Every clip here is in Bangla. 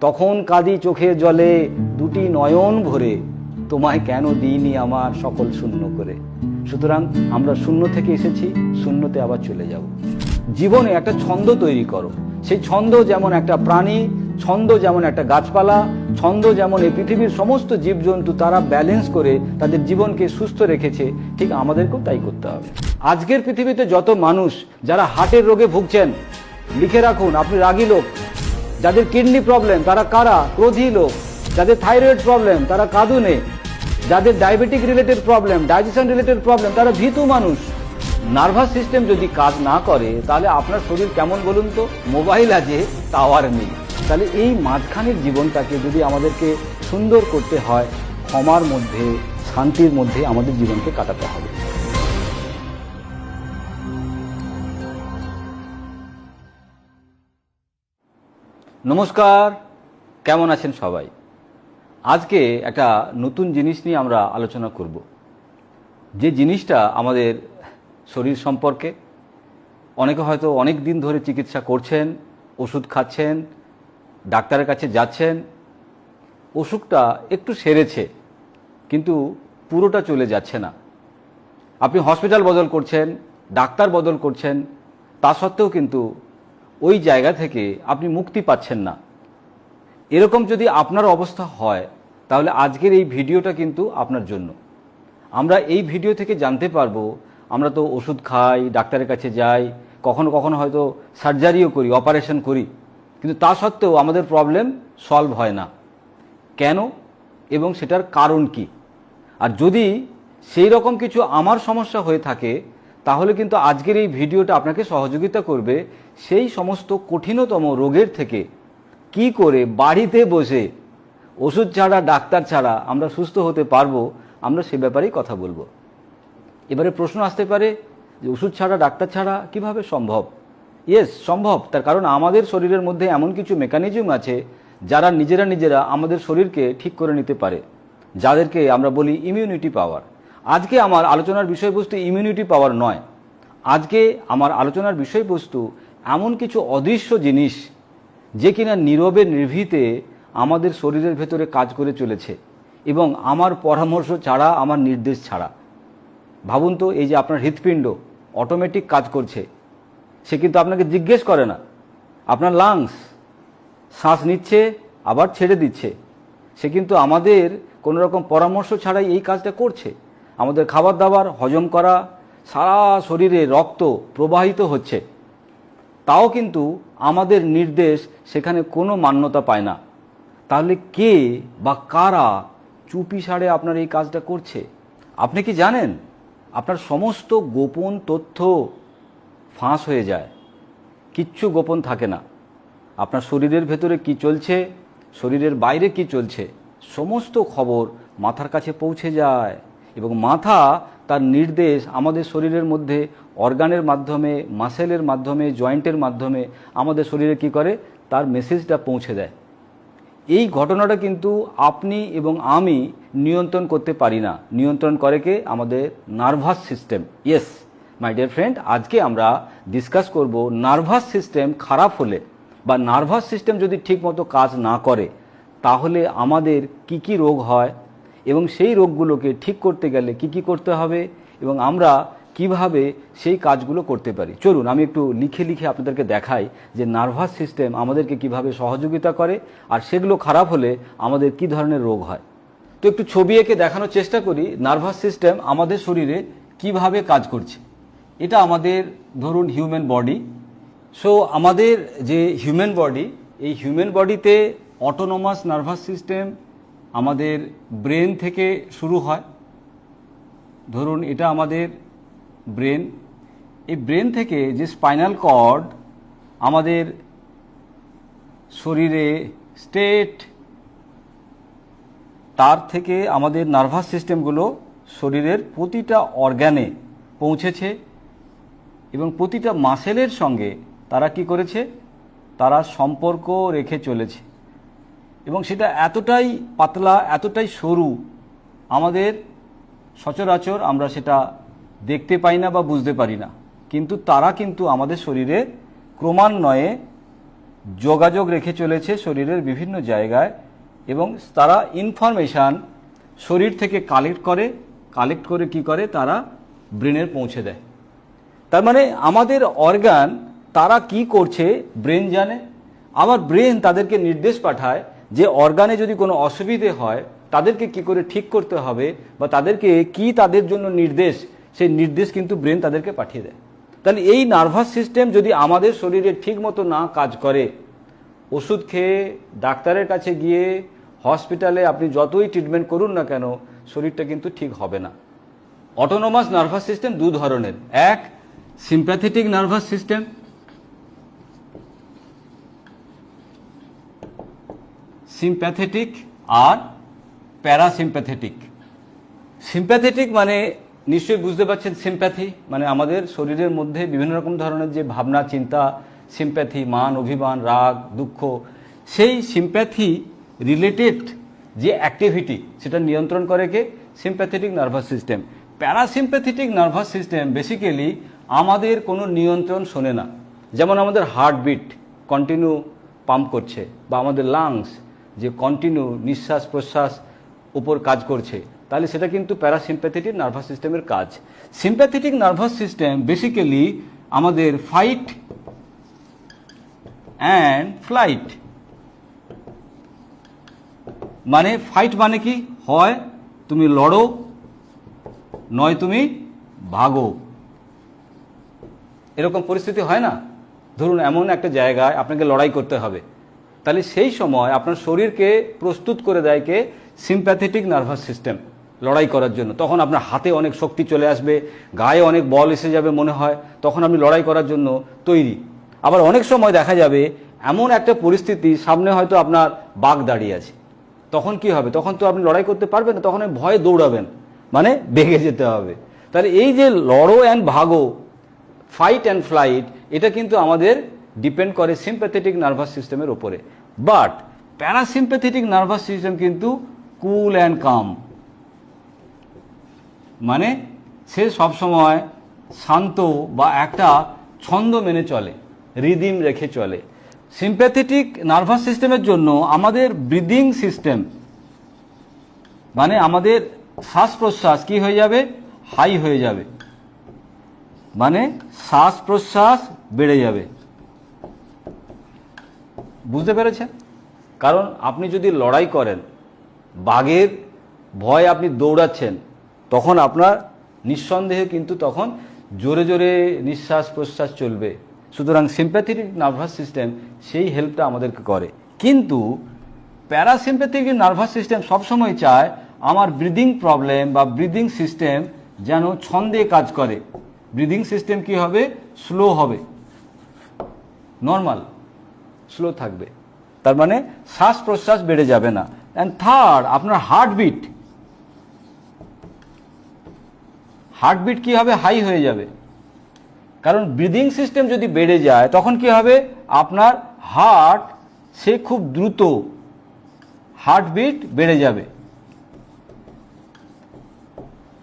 তখন কাঁদি চোখের জলে দুটি নয়ন ভরে, তোমায় কেন দিইনি আমার সকল শূন্য করে? সুতরাং আমরা শূন্য থেকে এসেছি, শূন্যতে আবার চলে যাব। জীবনে একটা ছন্দ তৈরি করো। সেই ছন্দ যেমন একটা প্রাণী, ছন্দ যেমন একটা গাছপালা, ছন্দ যেমন এই পৃথিবীর সমস্ত জীবজন্তু তারা ব্যালেন্স করে তাদের জীবনকে সুস্থ রেখেছে, ঠিক আমাদেরকেও তাই করতে হবে। আজকের পৃথিবীতে যত মানুষ যারা হার্টের রোগে ভুগছেন, লিখে রাখুন, আপনি রাগী লোক যাদের কিডনি প্রবলেম তারা কারা? ক্রোধী লোক। যাদের থাইরয়েড প্রবলেম তারা কাঁদুনে। যাদের diabetic related problem digestion related problem তারা ভীতু মানুষ। নার্ভাস সিস্টেম যদি কাজ না করে, তাহলে আপনার শরীর কেমন বলুন তো? মোবাইল আছে টাওয়ার নেই। তাহলে এই মাঝখানের জীবনটাকে যদি আমাদেরকে সুন্দর করতে হয়, ক্ষমার মধ্যে, শান্তির মধ্যে আমাদের জীবনকে কাটাতে হবে। নমস্কার, কেমন আছেন সবাই? আজকে একটা নতুন জিনিস নিয়ে আমরা আলোচনা করব। যে জিনিসটা আমাদের শরীর সম্পর্কে, অনেকে হয়তো অনেক দিন ধরে চিকিৎসা করছেন, ওষুধ খাচ্ছেন, ডাক্তারের কাছে যাচ্ছেন অসুখটা একটু সেরেছে, কিন্তু পুরোটা চলে যাচ্ছে না। আপনি হসপিটাল বদল করছেন, ডাক্তার বদল করছেন, তা সত্ত্বেও কিন্তু ওই জায়গা থেকে আপনি মুক্তি পাচ্ছেন না। এরকম যদি আপনার অবস্থা হয়, তাহলে আজকের এই ভিডিওটা কিন্তু আপনার জন্য। আমরা এই ভিডিও থেকে জানতে পারব, আমরা তো ওষুধ খাই, ডাক্তারের কাছে যাই, কখনো কখনো হয়তো সার্জারিও করি, অপারেশন করি। কিন্তু তা সত্ত্বেও আমাদের প্রবলেম সলভ হয় না। কেন? এবং সেটার কারণ কি? আর যদি সেই রকম কিছু আমার সমস্যা হয়ে থাকে তাহলে কিন্তু আজকের এই ভিডিওটা আপনাকে সহযোগিতা করবে সেই সমস্ত কঠিনতম রোগের থেকে। কি করে বাড়িতে বসে ওষুধ ছাড়া, ডাক্তার ছাড়া আমরা সুস্থ হতে পারব, আমরা সে ব্যাপারেই কথা বলব। এবারে প্রশ্ন আসতে পারে যে ওষুধ ছাড়া, ডাক্তার ছাড়া কীভাবে সম্ভব? ইয়েস সম্ভব। তার কারণ আমাদের শরীরের মধ্যে এমন কিছু মেকানিজম আছে যারা নিজেরা নিজেরা আমাদের শরীরকে ঠিক করে নিতে পারে। যাদেরকে আমরা বলি ইমিউনিটি পাওয়ার আজকে আমার আলোচনার বিষয়বস্তু ইমিউনিটি পাওয়ার নয়। আজকে আমার আলোচনার বিষয়বস্তু এমন কিছু অদৃশ্য জিনিস যে কিনা নীরবে নির্ভীতে আমাদের শরীরের ভেতরে কাজ করে চলেছে এবং আমার পরামর্শ ছাড়া, আমার নির্দেশ ছাড়া। ভাবুন তো, এই যে আপনার হৃৎপিণ্ড অটোমেটিক কাজ করছে, সে কিন্তু আপনাকে জিজ্ঞেস করে না। আপনার লাংস শ্বাস নিচ্ছে, আবার ছেড়ে দিচ্ছে। সে কিন্তু আমাদের কোনো রকম পরামর্শ ছাড়াই এই কাজটা করছে। আমাদের খাবার দাবার হজম করা, সারা শরীরে রক্ত প্রবাহিত হচ্ছে। তাও কিন্তু আমাদের নির্দেশ সেখানে কোনো মান্যতা পায় না। তাহলে কে বা কারা চুপি সারে আপনার এই কাজটা করছে? আপনি কি জানেন? আপনার সমস্ত গোপন তথ্য ফাঁস হয়ে যায়। কিচ্ছু গোপন থাকে না। আপনার শরীরের ভেতরে কি চলছে? শরীরের বাইরে কি চলছে? সমস্ত খবর মাথার কাছে পৌঁছে যায়। এবং মাথা তার নির্দেশ আমাদের শরীরের মধ্যে অর্গানের মাধ্যমে, মাসেলের মাধ্যমে, জয়েন্টের মাধ্যমে আমাদের শরীরে কি করে? তার মেসেজটা পৌঁছে দেয়। এই ঘটনাটা কিন্তু আপনি এবং আমি নিয়ন্ত্রণ করতে পারি না। নিয়ন্ত্রণ করে কে? আমাদের nervous system yes my dear friend আজকে আমরা ডিসকাস করব নার্ভাস সিস্টেম খারাপ হলে বা নার্ভাস সিস্টেম যদি ঠিকমতো কাজ না করে, তাহলে আমাদের কি কি রোগ হয়? এবং সেই রোগগুলোকে ঠিক করতে গেলে কি কি করতে হবে এবং আমরা কীভাবে সেই কাজগুলো করতে পারি। চলুন, আমি একটু লিখে লিখে আপনাদেরকে দেখাই যে নার্ভাস সিস্টেম আমাদেরকে কীভাবে সহযোগিতা করে আর সেগুলো খারাপ হলে আমাদের কি ধরনের রোগ হয়। তো একটু ছবি এঁকে দেখানোর চেষ্টা করি, নার্ভাস সিস্টেম আমাদের শরীরে কীভাবে কাজ করছে। এটা আমাদের ধরুন হিউম্যান বডি। সো আমাদের যে হিউম্যান বডি, এই হিউম্যান বডিতে অটোনোমাস নার্ভাস সিস্টেম আমাদের ব্রেন থেকে শুরু হয়। ধরুন, এটা আমাদের ব্রেন। এই ব্রেন থেকে যে স্পাইনাল কর্ড আমাদের শরীরে স্টেট, তার থেকে আমাদের নার্ভাস সিস্টেমগুলো শরীরের প্রতিটা অর্গ্যানে পৌঁছেছে এবং প্রতিটা মাসেলের সঙ্গে তারা কি করেছে? তারা সম্পর্ক রেখে চলেছে। এবং সেটা এতটাই পাতলা, এতটাই সরু আমাদের সচরাচর আমরা সেটা দেখতে পাই না বা বুঝতে পারি না। কিন্তু তারা কিন্তু আমাদের শরীরে ক্রমান্বয়ে যোগাযোগ রেখে চলেছে শরীরের বিভিন্ন জায়গায় এবং তারা ইনফরমেশান শরীর থেকে কালেক্ট করে কালেক্ট করে কি করে? তারা ব্রেনের পৌঁছে দেয়। তার মানে আমাদের অর্গান তারা কি করছে? ব্রেন জানে। আবার ব্রেন তাদেরকে নির্দেশ পাঠায় যে অর্গানে যদি কোনো অসুবিধে হয়, তাদেরকে কি করে ঠিক করতে হবে বা তাদেরকে কি তাদের জন্য নির্দেশ, সেই নির্দেশ কিন্তু ব্রেন তাদেরকে পাঠিয়ে দেয়। তাহলে এই নার্ভাস সিস্টেম যদি আমাদের শরীরে ঠিক মতো না কাজ করে, ওষুধ খেয়ে ডাক্তারের কাছে গিয়ে হসপিটালে আপনি যতই ট্রিটমেন্ট করুন না কেন, শরীরটা কিন্তু ঠিক হবে না। অটোনোমাস নার্ভাস সিস্টেম দু ধরনের। এক, সিম্প্যাথেটিক নার্ভাস সিস্টেম। সিম্প্যাথেটিক আর প্যারাসিম্প্যাথেটিক সিম্প্যাথেটিক মানে নিশ্চয়ই বুঝতে পারছেন সিম্প্যাথি মানে আমাদের শরীরের মধ্যে বিভিন্ন রকম ধরনের যে ভাবনা, চিন্তা সিম্প্যাথি মান, অভিমান, রাগ, দুঃখ, সেই সিম্প্যাথি রিলেটেড যে অ্যাক্টিভিটি সেটা নিয়ন্ত্রণ করে কে? Sympathetic nervous system parasympathetic nervous system basically আমাদের কোনো নিয়ন্ত্রণ শোনে না। যেমন আমাদের হার্টবিট কন্টিনিউ পাম্প করছে, বা আমাদের লাংস যে কন্টিনিউ নিঃশ্বাস প্রশ্বাস উপর কাজ করছে, তাহলে সেটা কিন্তু প্যারাসিম্প্যাথেটিক নার্ভাস সিস্টেমের কাজ। সিম্প্যাথেটিক নার্ভাস সিস্টেম বেসিক্যালি আমাদের ফাইট অ্যান্ড ফ্লাইট মানে ফাইট মানে কি? হয় তুমি লড়ো, নয় তুমি ভাগো। এরকম পরিস্থিতি হয় না? ধরুন এমন একটা জায়গায় আপনাকে লড়াই করতে হবে। তাহলে সেই সময় আপনার শরীরকে প্রস্তুত করে দেয় কে? সিম্প্যাথেটিক নার্ভাস সিস্টেম লড়াই করার জন্য। তখন আপনার হাতে অনেক শক্তি চলে আসবে, গায়ে অনেক বল এসে যাবে মনে হয়। তখন আপনি লড়াই করার জন্য তৈরি। আবার অনেক সময় দেখা যাবে, এমন একটা পরিস্থিতি সামনে হয়তো আপনার বাঘ দাঁড়িয়ে আছে। তখন কি হবে? তখন তো আপনি লড়াই করতে পারবেন না, তখন ভয়ে দৌড়াবেন। মানে বেগে যেতে হবে। তাহলে এই যে লড়ো অ্যান্ড ভাগো ফাইট অ্যান্ড ফ্লাইট এটা কিন্তু আমাদের ডিপেন্ড করে সিম্প্যাথেটিক নার্ভাস সিস্টেমের ওপরে বাট প্যারাসিম্প্যাথেটিক নার্ভাস সিস্টেম কিন্তু কুল অ্যান্ড কাম মানে সে সবসময় শান্ত বা একটা ছন্দ মেনে চলে রিদিম রেখে চলে। সিম্প্যাথেটিক নার্ভাস সিস্টেমের জন্য আমাদের ব্রিদিং সিস্টেম মানে আমাদের শ্বাস প্রশ্বাস কি হয়ে যাবে? হাই হয়ে যাবে। মানে শ্বাস প্রশ্বাস বেড়ে যাবে। বুঝতে পেরেছেন? কারণ আপনি যদি লড়াই করেন, বাঘের ভয় আপনি দৌড়াচ্ছেন, তখন আপনার নিঃসন্দেহে কিন্তু তখন জোরে জোরে নিঃশ্বাস প্রশ্বাস চলবে। সুতরাং সিম্প্যাথেটিক নার্ভাস সিস্টেম সেই হেল্পটা আমাদেরকে করে। কিন্তু প্যারাসিম্প্যাথেটিক নার্ভাস সিস্টেম সবসময় চায় আমার ব্রিদিং প্রবলেম বা ব্রিদিং সিস্টেম যেন ছন্দে কাজ করে। ব্রিদিং সিস্টেম কি হবে? স্লো হবে। নর্মাল স্লো থাকবে। তার মানে শ্বাস প্রশ্বাস বেড়ে যাবে না। অ্যান্ড থার্ড আপনার হার্টবিট হার্টবিট কি হবে? হাই হয়ে যাবে। কারণ ব্রিদিং সিস্টেম যদি বেড়ে যায়, তখন কি হবে? আপনার হার্ট সে খুব দ্রুত হার্টবিট বেড়ে যাবে।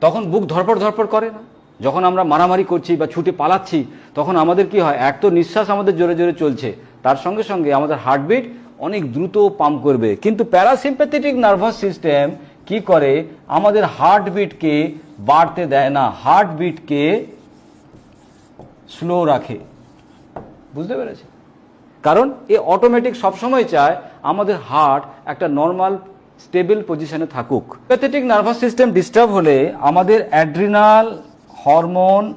তখন বুক ধরপড় ধরপড় করে না। যখন আমরা মারামারি করছি বা ছুটে পালাচ্ছি, তখন আমাদের কি হয়? এক তো নিঃশ্বাস আমাদের জোরে জোরে চলছে। তার সঙ্গে সঙ্গে আমাদের হার্টবিট অনেক দ্রুত পাম্প করবে। কিন্তু প্যারাসিম্প্যাথেটিক নার্ভাস সিস্টেম কি করে? আমাদের হার্টবিটকে বাড়তে দেয় না, হার্টবিটকে স্লো রাখে। বুঝতে পেরেছে কারণ এ অটোমেটিক সবসময় চায় আমাদের হার্ট একটা নর্মাল, স্টেবল পজিশনে থাকুক। প্যাথেটিক নার্ভাস সিস্টেম ডিস্টার্ব হলে আমাদের অ্যাড্রিনাল হরমোন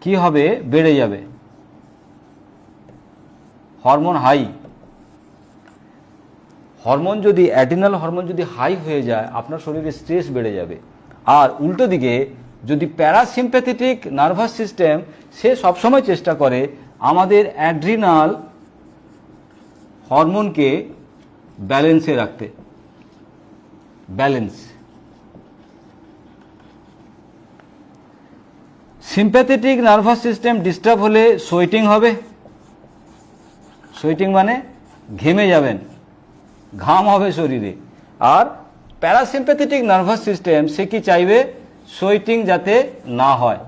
কি হবে? বেড়ে যাবে। Hormone high. হরমোন যদি, অ্যাডিনাল হরমোন যদি হাই হয়ে যায়, আপনার শরীরে স্ট্রেস বেড়ে যাবে। আর উল্টো দিকে, যদি প্যারাসিম্প্যাথেটিক নার্ভাস সিস্টেম, সে সবসময় চেষ্টা করে, আমাদের অ্যাড্রিনাল হরমোনকে ব্যালেন্সে রাখতে। Balance. Sympathetic nervous system disturb হলে সোয়েটিং হবে। সোয়েটিং মানে ঘেমে যাবেন, ঘাম হবে শরীরে। আর প্যারাসিম্প্যাথেটিক নার্ভাস সিস্টেম সে কি চাইবে? সোয়েটিং যাতে না হয়।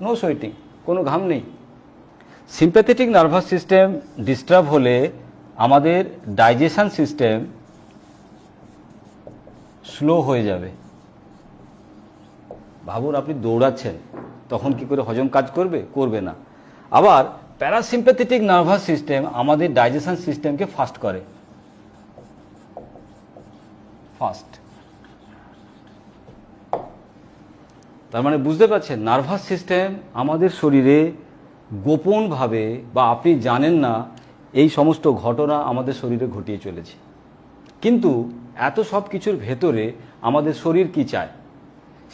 নো সোয়েটিং কোনো ঘাম নেই। সিম্প্যাথেটিক নার্ভাস সিস্টেম ডিস্টার্ব হলে আমাদের ডাইজেশন সিস্টেম স্লো হয়ে যাবে। ভাবুন, আপনি দৌড়াচ্ছেন, তখন কি করে হজম কাজ করবে? করবে না। আবার প্যারাসিম্প্যাথেটিক নার্ভাস সিস্টেম আমাদের ডাইজেশন সিস্টেমকে ফাস্ট করে। ফাস্ট তার মানে বুঝতে পারছেন নার্ভাস সিস্টেম আমাদের শরীরে গোপনভাবে বা আপনি জানেন না এই সমস্ত ঘটনা আমাদের শরীরে ঘটিয়ে চলেছে। কিন্তু এত সব কিছুর ভেতরে আমাদের শরীর কি চায়?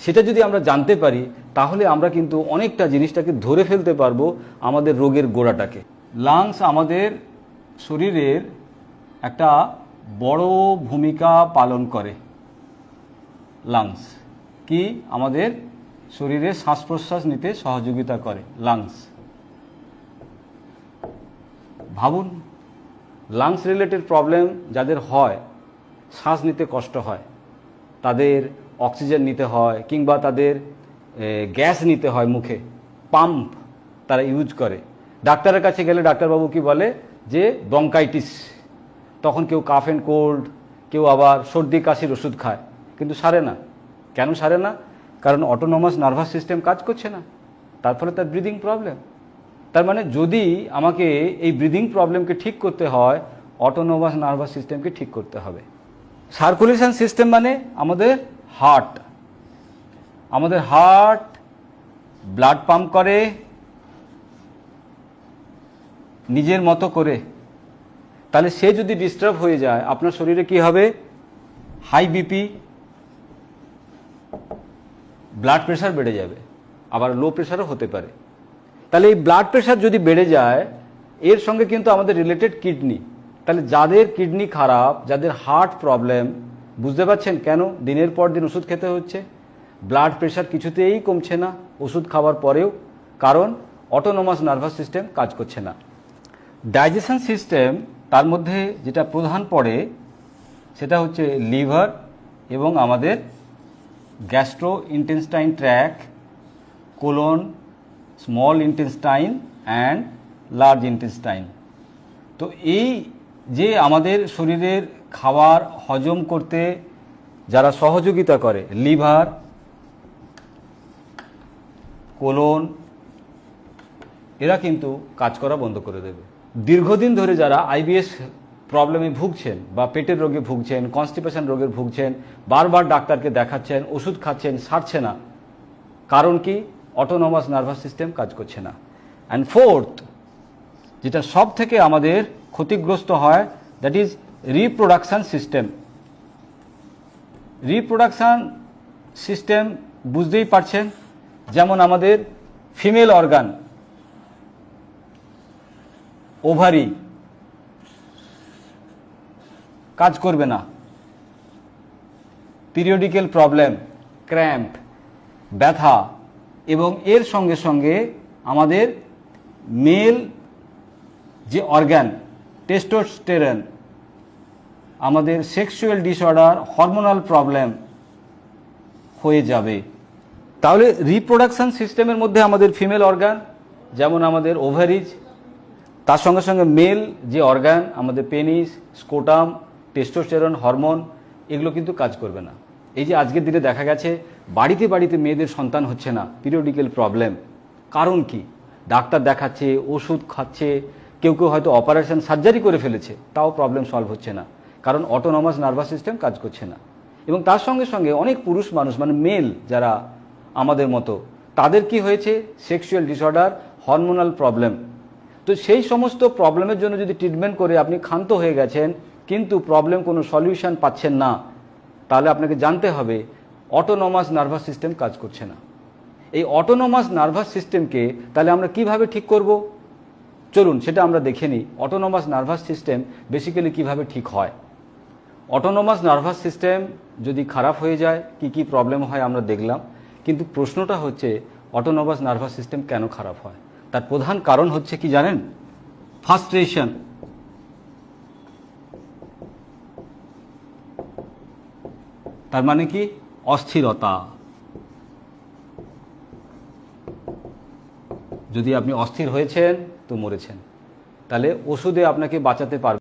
সেটা যদি আমরা জানতে পারি, তাহলে আমরা কিন্তু অনেকটা জিনিসটাকে ধরে ফেলতে পারব আমাদের রোগের গোড়াটাকে। লাংস আমাদের শরীরের একটা বড় ভূমিকা পালন করে। লাংস কি? আমাদের শরীরে শ্বাস প্রশ্বাস নিতে সহযোগিতা করে লাংস ভাবুন লাংস রিলেটেড প্রবলেম যাদের হয়, শ্বাস নিতে কষ্ট হয়, তাদের অক্সিজেন নিতে হয় কিংবা তাদের গ্যাস নিতে হয় মুখে, পাম্প তারা ইউজ করে। ডাক্তারের কাছে গেলে ডাক্তারবাবু কি বলে যে, ব্রঙ্কাইটিস। তখন কেউ কাফ অ্যান্ড কোল্ড, কেউ আবার সর্দি, কাশির ওষুধ খায়, কিন্তু সারে না। কেন সারে না? কারণ অটোনোমাস নার্ভাস সিস্টেম কাজ করছে না। তার ফলে তার ব্রিদিং প্রবলেম তার মানে যদি আমাকে এই ব্রিদিং প্রবলেমকে ঠিক করতে হয় অটোনোমাস নার্ভাস সিস্টেমকে ঠিক করতে হবে। সার্কুলেশন সিস্টেম মানে আমাদের হার্ট। আমাদের হার্ট ব্লাড পাম্প করে, নিজের মতো করে। তাহলে সে যদি ডিস্টার্ব হয়ে যায়, আপনার শরীরে কি হবে? হাই বিপি, ব্লাড প্রেশার বেড়ে যাবে। আবার লো প্রেশারও হতে পারে। তাহলে এই ব্লাড প্রেশার যদি বেড়ে যায়, এর সঙ্গে কিন্তু আমাদের রিলেটেড কিডনি তাহলে যাদের কিডনি খারাপ, যাদের হার্ট প্রবলেম বুঝতে পারছেন কেন? দিনের পর দিন ওষুধ খেতে হচ্ছে। ব্লাড প্রেশার কিছুতেই কমছে না। ওষুধ খাওয়ার পরেও। কারণ অটোনোমাস নার্ভাস সিস্টেম কাজ করছে না। ডাইজেশন সিস্টেম তার মধ্যে যেটা প্রধান পড়ে, সেটা হচ্ছে লিভার এবং আমাদের gastro intestine track colon small intestine and large intestine তো এই যে আমাদের শরীরের খাবার হজম করতে যারা সহযোগিতা করে, লিভার, কোলন, এরা কিন্তু কাজ করা বন্ধ করে দেবে। দীর্ঘদিন ধরে যারা আইবিএস প্রবলেমে ভুগছেন বা পেটের রোগে ভুগছেন, কনস্টিপেশন রোগের ভুগছেন, বারবার ডাক্তারকে দেখাচ্ছেন, ওষুধ খাচ্ছেন, সারছে না, কারণ কি? অটোনোমাস নার্ভাস সিস্টেম কাজ করছে না। অ্যান্ড ফোর্থ যেটা সব থেকে আমাদের ক্ষতিগ্রস্ত হয় that is reproduction system reproduction system বুঝতেই পারছেন, যেমন আমাদের ফিমেল অর্গান ওভারি কাজ করবে না। পিরিয়ডিক্যাল প্রবলেম ক্র্যাম্প ব্যথা, এবং এর সঙ্গে সঙ্গে আমাদের মেল যে অর্গান টেস্টোস্টেরন আমাদের সেক্সুয়াল ডিসঅর্ডার হরমোনাল প্রবলেম হয়ে যাবে। তাহলে রিপ্রোডাকশন সিস্টেমের মধ্যে আমাদের ফিমেল অর্গান যেমন আমাদের ওভারিজ তার সঙ্গে সঙ্গে মেল যে অর্গান আমাদের পেনিস স্কোটাম টেস্টোস্টেরন হরমোন এগুলো কিন্তু কাজ করবে না। এই যে আজকের দিনে দেখা গেছে, বাড়িতে বাড়িতে মেয়েদের সন্তান হচ্ছে না পিরিয়ডিক্যাল প্রবলেম কারণ কি? ডাক্তার দেখাচ্ছে, ওষুধ খাচ্ছে, কেউ কেউ হয়তো অপারেশন সার্জারি করে ফেলেছে, তাও প্রবলেম সলভ হচ্ছে না। কারণ অটোনমাস নার্ভাস সিস্টেম কাজ করছে না। এবং তার সঙ্গে সঙ্গে অনেক পুরুষ মানুষ মানে মেল যারা আমাদের মতো, তাদের কি হয়েছে? সেক্সুয়াল ডিসঅর্ডার হরমোনাল প্রবলেম তো সেই সমস্ত প্রবলেমের জন্য যদি ট্রিটমেন্ট করে আপনি ক্ষান্ত হয়ে গেছেন, কিন্তু প্রবলেম কোনো সলিউশন পাচ্ছেন না, তাহলে আপনাকে জানতে হবে অটোনমাস নার্ভাস সিস্টেম কাজ করছে না। এই অটোনমাস নার্ভাস সিস্টেমকে তাহলে আমরা কীভাবে ঠিক করব? চলুন সেটা আমরা দেখে নিই। অটোনমাস নার্ভাস সিস্টেম বেসিক্যালি কীভাবে ঠিক হয়? অটোনোমাস নার্ভাস সিস্টেম যদি খারাপ হয়ে যায়, কি কি প্রবলেম হয় আমরা দেখলাম। কিন্তু প্রশ্নটা হচ্ছে অটোনোমাস নার্ভাস সিস্টেম কেন খারাপ হয়? তার প্রধান কারণ হচ্ছে কি জানেন? ফার্স্ট্রেশন তার মানে কি? অস্থিরতা। যদি আপনি অস্থির হয়েছেন, তো মরেছেন। তাহলে ওষুধে আপনাকে বাঁচাতে পারবে